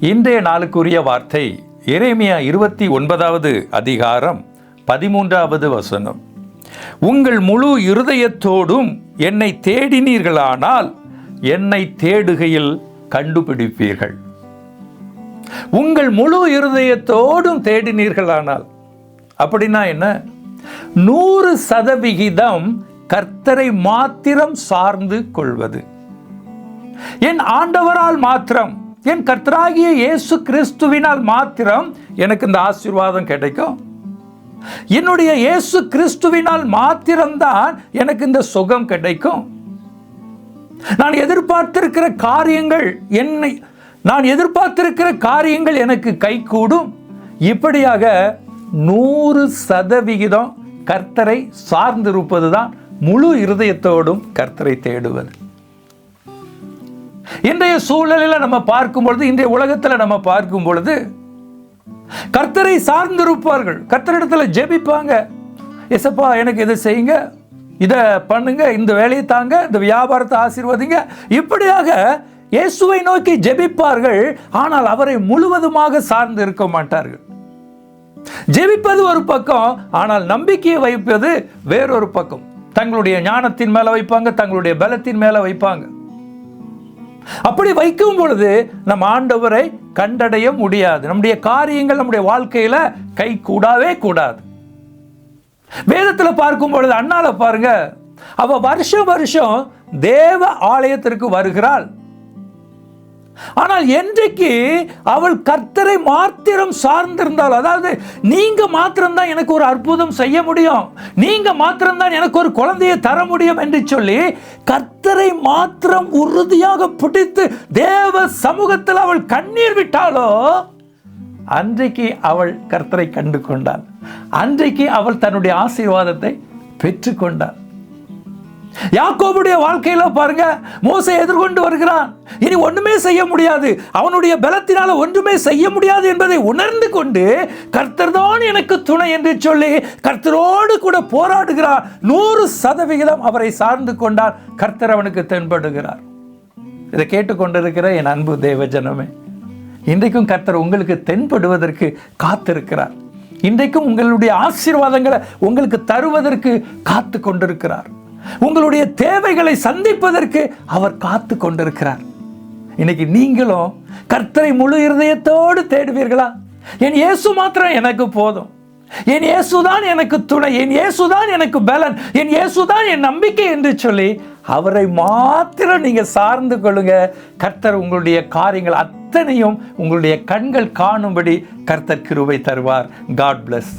இன்றைய நாளுக்குரிய வார்த்தை எரேமியா இருபத்தி ஒன்பதாவது அதிகாரம் பதிமூன்றாவது வசனம். உங்கள் முழு இருதயத்தோடும் என்னை தேடினீர்களானால் என்னை தேடுகையில் கண்டுபிடிப்பீர்கள். உங்கள் முழு இருதயத்தோடும் தேடினீர்களானால். அப்படின்னா என்ன? நூறு சதவிகிதம் கர்த்தரை மாத்திரம் சார்ந்து கொள்வது. என் ஆண்டவரால் மாத்திரம் என் கர்த்தராகிய இயேசு கிறிஸ்துவினால் மாத்திரம் எனக்கு இந்த ஆசீர்வாதம் கிடைக்கும். என்னுடைய இயேசு கிறிஸ்துவினால் மாத்திரம்தான் எனக்கு இந்த சுகம் கிடைக்கும். நான் எதிர்பார்த்திருக்கிற காரியங்கள் என்னை நான் எதிர்பார்த்திருக்கிற காரியங்கள் எனக்கு கைகூடும். இப்படியாக நூறு சதவிகிதம் கர்த்தரை சார்ந்திருப்பது தான் முழு இருதயத்தோடும் கர்த்தரை தேடுவது. இன்றைய சூழலில் நம்ம பார்க்கும் பொழுது இன்றைய உலகத்தில் நம்ம பார்க்கும் பொழுது கர்த்தரை சார்ந்திருப்பார்கள். கர்த்தரிடத்தில் ஜெபிப்பாங்க. எசப்பா எனக்கு இதை செய்யுங்க. இதை பண்ணுங்க. இந்த வேலையை தாங்க. இந்த வியாபாரத்தை ஆசீர்வதிங்க. இப்படியாக இயேசுவை நோக்கி ஜெபிப்பார்கள். ஆனால் அவரை முழுவதுமாக சார்ந்து இருக்க மாட்டார்கள். ஜெபிப்பது ஒரு பக்கம் ஆனால் நம்பிக்கையை வைப்பது வேறொரு பக்கம். தங்களுடைய ஞானத்தின் மேல வைப்பாங்க தங்களுடைய பலத்தின் மேல வைப்பாங்க. அப்படி வைக்கும் பொழுது நம் ஆண்டவரை கண்டடைய முடியாது. நம்முடைய காரியங்கள் நம்முடைய வாழ்க்கையில கை கூடாவே கூடாது. வேதத்தில் பார்க்கும் பொழுது அண்ணால பாருங்க அவ வருஷம் வருஷம் தேவ ஆலயத்திற்கு வருகிறாள். ஆனால் என்றைக்கு அவள் கர்த்தரை மாத்திரம் சார்ந்திருந்தால் அதாவது நீங்க மாத்திரம்தான் எனக்கு ஒரு அற்புதம் செய்ய முடியும் நீங்க மாத்திரம்தான் எனக்கு ஒரு குழந்தையை தர முடியும் என்று சொல்லி கர்த்தரை மாத்திரம் உறுதியாக பிடித்து தேவ சமூகத்தில் அவள் கண்ணீர் விட்டாலோ அன்றைக்கு அவள் கர்த்தரை கண்டு கொண்டாள். அன்றைக்கு அவள் தன்னுடைய ஆசீர்வாதத்தை பெற்றுக்கொண்டாள். யாக்கோபுடைய வாழ்க்கையில பாருங்க மோசை எதிர்கொண்டு வருகிறான். இனி ஒண்ணுமே செய்ய முடியாது. அவனுடைய பலத்தினால ஒன்றுமே செய்ய முடியாது என்பதை உணர்ந்து கொண்டு கர்த்தர் தான் எனக்கு துணை என்று சொல்லி கர்த்தரோடு கூட போராடுகிறார். நூறு சதவிகிதம் அவரை சார்ந்து கொண்டார். கர்த்தர் அவனுக்கு தென்படுகிறார். இதை கேட்டுக்கொண்டிருக்கிற என் அன்பு தேவ ஜனமே இன்றைக்கும் கர்த்தர் உங்களுக்கு தென்படுவதற்கு காத்திருக்கிறார். இன்றைக்கும் உங்களுடைய ஆசீர்வாதங்களை உங்களுக்கு தருவதற்கு காத்து கொண்டிருக்கிறார் உங்களுடைய தேவைகளை சந்திப்பதற்கு அவர் காத்து கொண்டிருக்கிறார். இன்னைக்கு நீங்களும் கர்த்தரை முழு இருதயத்தோடு தேடுவீர்களா? என் இயேசு மாத்திரம் எனக்கு போதும். என் இயேசுதான் எனக்கு துணை. என் இயேசுதான் எனக்கு பலன். என் இயேசுதான் என் நம்பிக்கை என்று சொல்லி அவரை மாத்திரம் நீங்க சார்ந்து கொள்ளுங்க. கர்த்தர் உங்களுடைய காரியங்கள் அத்தனையும் உங்களுடைய கண்கள் காணும்படி கர்த்தர் கிருபை தருவார். God plus